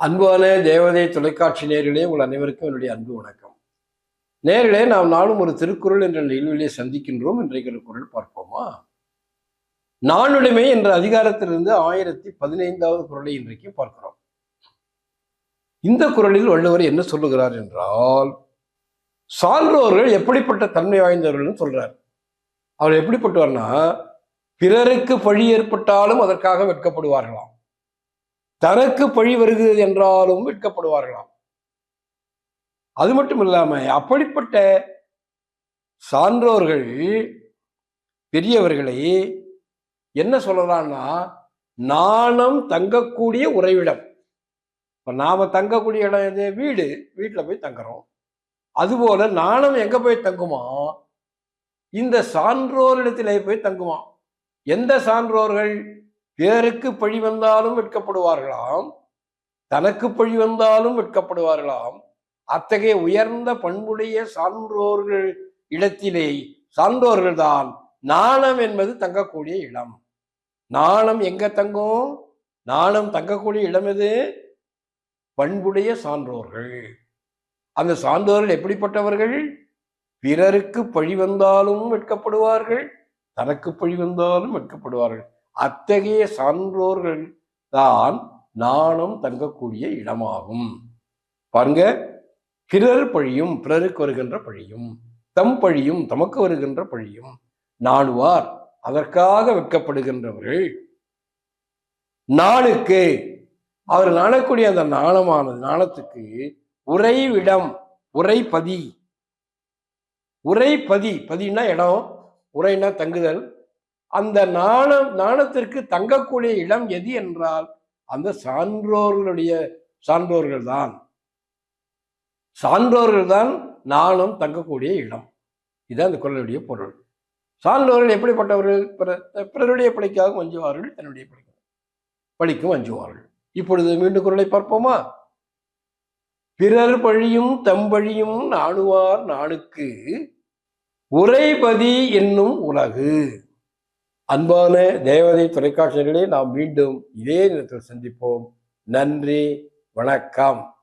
அன்பான தேவதை தொலைக்காட்சி நேரிலே உங்கள் அனைவருக்கும் என்னுடைய அன்பு வணக்கம். நேரிலே நாம் நாளும் ஒரு திருக்குறள் என்ற நிகழ்விலே சந்திக்கின்றோம். இன்றைக்கு ஒரு குரல் பார்ப்போமா? நானுடைமை என்ற அதிகாரத்திலிருந்து ஆயிரத்தி பதினைந்தாவது குரலை இன்றைக்கு பார்க்கிறோம். இந்த குரலில் வள்ளுவர் என்ன சொல்லுகிறார் என்றால் சான்றோர்கள் எப்படிப்பட்ட தன்மை வாய்ந்தவர்கள்னு சொல்றார். அவர் எப்படிப்பட்டவர்னா பிறருக்கு பழி ஏற்பட்டாலும் அதற்காக வெட்கப்படுவார்களாம். தனக்கு பழி வருகிறது என்றாலும் விற்கப்படுவார்களாம் அது மட்டும் இல்லாம அப்படிப்பட்ட சான்றோர்கள் பெரியவர்களை என்ன சொல்லலாம்னா நாணம் தங்கக்கூடிய உறைவிடம். இப்ப நாம தங்கக்கூடிய இடம் எது? வீடு. வீட்டில் போய் தங்குறோம். அதுபோல நாணம் எங்க போய் தங்குமா? இந்த சான்றோரிடத்திலே போய் தங்குமா? எந்த சான்றோர்கள்? பிறருக்கு பழி வந்தாலும் வெட்கப்படுவார்களாம் தனக்கு பழி வந்தாலும் வெட்கப்படுவார்களாம். அத்தகைய உயர்ந்த பண்புடைய சான்றோர்கள் இடத்திலே சான்றோர்கள்தான் நாணம் என்பது தங்கக்கூடிய இடம். நாணம் எங்க தங்கும்? நாணம் தங்கக்கூடிய இடம் எது? பண்புடைய சான்றோர்கள். அந்த சான்றோர்கள் எப்படிப்பட்டவர்கள்? பிறருக்கு பழி வந்தாலும் வெட்கப்படுவார்கள் தனக்கு பழி வந்தாலும் வெட்கப்படுவார்கள். அத்தகைய சான்றோர்கள் தான் நாணம் தங்கக்கூடிய இடமாகும். பாருங்க பிறர் பழியும் பிறருக்கு வருகின்ற பழியும் தம் பழியும் தமக்கு வருகின்ற பழியும் நாணுவார் அதற்காக வெட்கப்படுகின்றவர்கள் நாளுக்கு அவர் நாணக்கூடிய அந்த நாணமானது நாணத்துக்கு உறைவிடம் உரைப்பதி உரைப்பதி பதினா இடம் உரைனா தங்குதல் அந்த நாணம் நாணத்திற்கு தங்கக்கூடிய இடம் எது என்றால் அந்த சான்றோர்களுடைய சான்றோர்கள் தான் சான்றோர்கள் தான் நாணம் தங்கக்கூடிய இடம். இதுதான் அந்த குரலுடைய பொருள். சான்றோர்கள் எப்படிப்பட்டவர்கள்? பிற- பிறருடைய பழிக்காக வஞ்சுவார்கள் தன்னுடைய பிழைக்கும் பழிக்கும் வஞ்சுவார்கள். இப்பொழுது மீண்டும் குரலை பார்ப்போமா? பிறர் பழியும் தம்பழியும் நாணுவார் நாணுக்கு உரைபதி என்னும் உலகு. அன்பான தேவதை தொலைக்காட்சிகளே நாம் மீண்டும் இதே நேரத்தில் சந்திப்போம். நன்றி வணக்கம்.